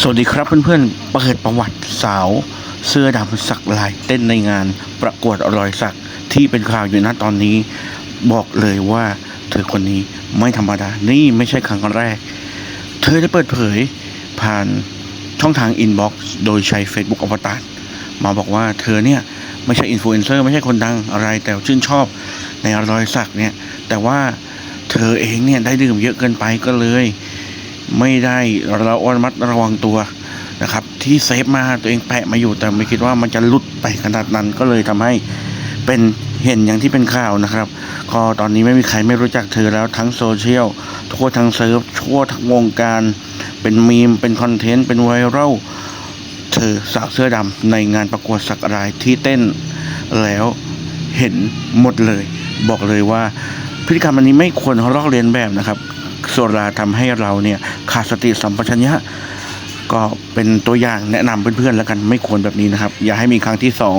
สวัสดีครับเพื่อนๆเปิดประวัติสาว เสื้อดำสักลาย เต้นในงานประกวดรอยสักที่เป็นข่าวอยู่ณตอนนี้ บอกเลยว่าเธอคนนี้ไม่ธรรมดา นี่ไม่ใช่ครั้งแรก เธอได้เปิดเผยผ่านช่องทางอินบ็อกซ์โดยใช้ Facebook อวตารมาบอกว่าเธอเนี่ยไม่ใช่อินฟลูเอนเซอร์ไม่ใช่คนดังอะไรแต่ชื่นชอบในรอยสักเนี่ยแต่ว่าเธอเองเนี่ยได้ดื่มเยอะเกินไปก็เลย ไม่ได้เระวัดระมัดระวังตัวนะครับ ที่เซฟมาตัวเองแปะมาอยู่แต่ไม่คิดว่ามันจะหลุดไปขนาดนั้นก็เลยทำให้เป็นเห็นอย่างที่เป็นข่าวนะครับ ก็ตอนนี้ไม่มีใครไม่รู้จักเธอแล้วทั้งโซเชียลทั่วทั้งเซิร์ฟทั่วทั้งวงการ เป็นมีม เป็นคอนเทนต์ เป็นไวรัลเธอสาวเสื้อดำในงานประกวดสักรายที่เต้นแล้วเห็นหมดเลย บอกเลยว่าพฤติกรรมอันนี้ไม่ควรลอกเลียนแบบนะครับ สุราทำให้เราเนี่ยขาดสติสัมปชัญญะก็เป็นตัวอย่างแนะนำเพื่อนๆแล้วกันไม่ควรแบบนี้นะครับ อย่าให้มีครั้งที่สอง